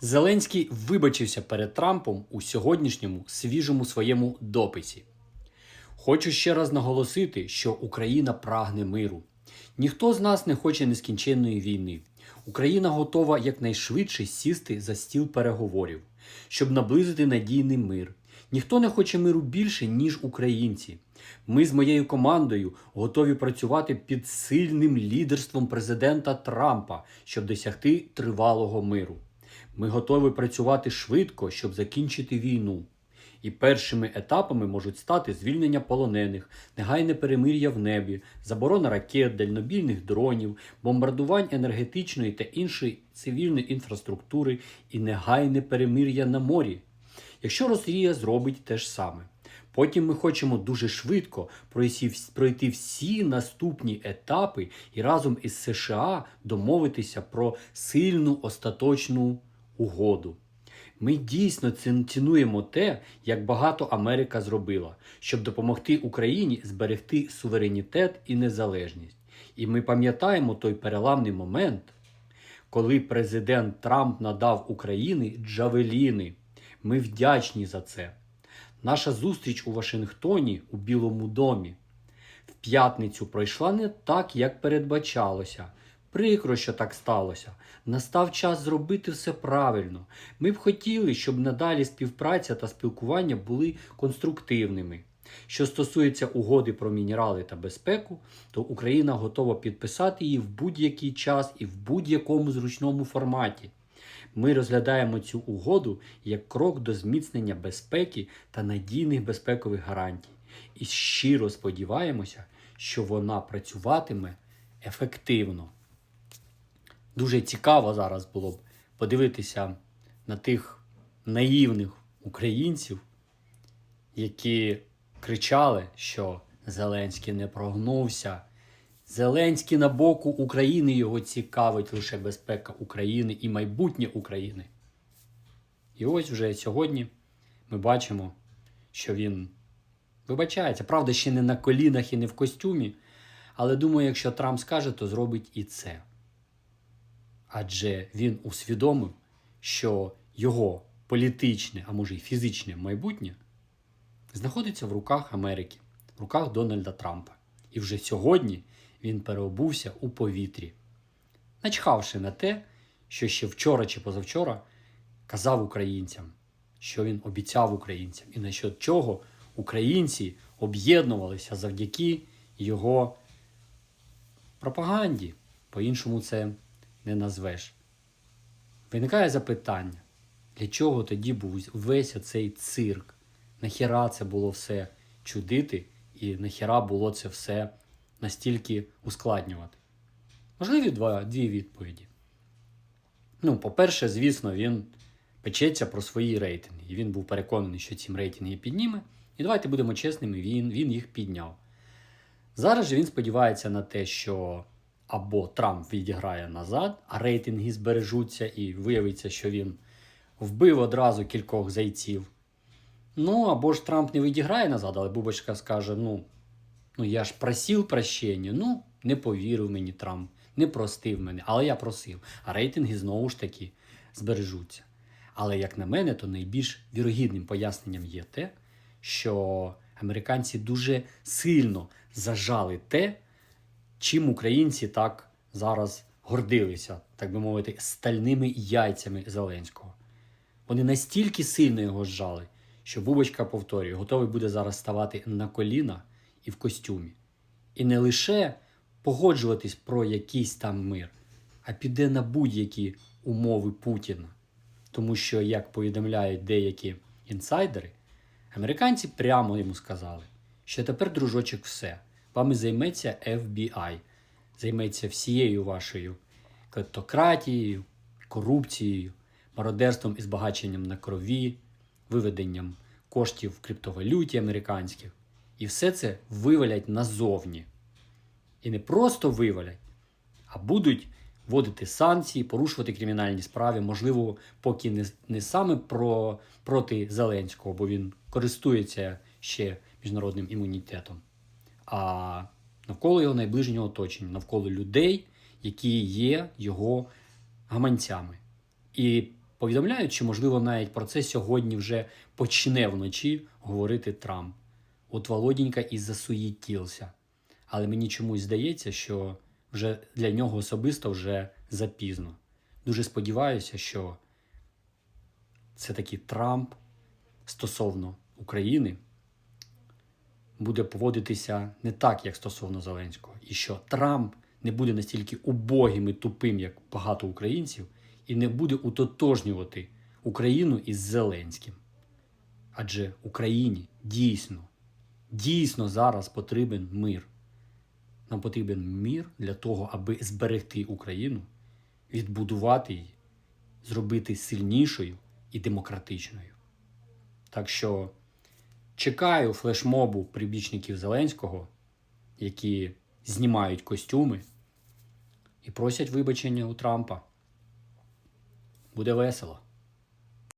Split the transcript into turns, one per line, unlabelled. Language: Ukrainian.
Зеленський вибачився перед Трампом у сьогоднішньому свіжому своєму дописі. Хочу ще раз наголосити, що Україна прагне миру. Ніхто з нас не хоче нескінченної війни. Україна готова якнайшвидше сісти за стіл переговорів, щоб наблизити надійний мир. Ніхто не хоче миру більше, ніж українці. Ми з моєю командою готові працювати під сильним лідерством президента Трампа, щоб досягти тривалого миру. Ми готові працювати швидко, щоб закінчити війну. І першими етапами можуть стати звільнення полонених, негайне перемир'я в небі, заборона ракет, дальнобійних дронів, бомбардувань енергетичної та іншої цивільної інфраструктури і негайне перемир'я на морі. Якщо Росія зробить те ж саме. Потім ми хочемо дуже швидко пройти, всі наступні етапи і разом із США домовитися про сильну остаточну угоду. Ми дійсно цінуємо те, як багато Америка зробила, щоб допомогти Україні зберегти суверенітет і незалежність. І ми пам'ятаємо той переламний момент, коли президент Трамп надав Україні джавеліни. Ми вдячні за це. Наша зустріч у Вашингтоні у Білому домі в п'ятницю пройшла не так, як передбачалося. Прикро, що так сталося. Настав час зробити все правильно. Ми б хотіли, щоб надалі співпраця та спілкування були конструктивними. Що стосується угоди про мінерали та безпеку, то Україна готова підписати її в будь-який час і в будь-якому зручному форматі. Ми розглядаємо цю угоду як крок до зміцнення безпеки та надійних безпекових гарантій. І щиро сподіваємося, що вона працюватиме ефективно. Дуже цікаво зараз було б подивитися на тих наївних українців, які кричали, що Зеленський не прогнувся. Зеленський на боку України його цікавить лише безпека України і майбутнє України. І ось вже сьогодні ми бачимо, що він вибачається. Правда, ще не на колінах і не в костюмі. Але думаю, якщо Трамп скаже, то зробить і це. Адже він усвідомив, що його політичне, а може й фізичне майбутнє знаходиться в руках Америки, в руках Дональда Трампа. І вже сьогодні він переобувся у повітрі, начхавши на те, що ще вчора чи позавчора казав українцям, що він обіцяв українцям, і на що чого українці об'єднувалися завдяки його пропаганді. По-іншому це не назвеш. Виникає запитання, для чого тоді був весь оцей цирк? Нахіра це було все чудити, і нахіра було це все настільки ускладнювати? Можливі два, дві відповіді. Ну, по-перше, звісно, він печеться про свої рейтинги. І він був переконаний, що ці рейтинги підніме. І давайте будемо чесними, він, він їх підняв. Зараз же він сподівається на те, що або Трамп відіграє назад, а рейтинги збережуться, і виявиться, що він вбив одразу кількох зайців. Ну, або ж Трамп не відіграє назад, але Бубочка скаже: ну, ну я ж просив прощення, ну, не повірив мені Трамп, не простив мене, але я просив. А рейтинги знову ж таки збережуться. Але, як на мене, то найбільш вірогідним поясненням є те, що американці дуже сильно зажали те, чим українці так зараз гордилися, так би мовити, стальними яйцями Зеленського. Вони настільки сильно його зжали, що Бубочка повторює, готовий буде зараз ставати на коліна і в костюмі. І не лише погоджуватись про якийсь там мир, а піде на будь-які умови Путіна. Тому що, як повідомляють деякі інсайдери, американці прямо йому сказали, що тепер, дружочок, все. Вами займеться FBI, займеться всією вашою клептократією, корупцією, мародерством і збагаченням на крові, виведенням коштів в криптовалюті американських. І все це вивалять назовні. І не просто вивалять, а будуть вводити санкції, порушувати кримінальні справи, можливо, поки не, не саме про, проти Зеленського, бо він користується ще міжнародним імунітетом, а навколо його найближнього оточення, навколо людей, які є його гаманцями. І Повідомляють, що, можливо, навіть про це сьогодні вже почне вночі говорити Трамп. От Володінька і засуєтівся. Але мені чомусь здається, що вже для нього особисто вже запізно. Дуже сподіваюся, що це таки Трамп стосовно України буде поводитися не так, як стосовно Зеленського, і що Трамп не буде настільки убогим і тупим, як багато українців, і не буде утотожнювати Україну із Зеленським. Адже Україні дійсно, дійсно зараз потрібен мир. Нам потрібен мир для того, аби зберегти Україну, відбудувати її, зробити сильнішою і демократичною. Так що чекаю флешмобу прибічників Зеленського, які знімають костюми і просять вибачення у Трампа. Буде весело.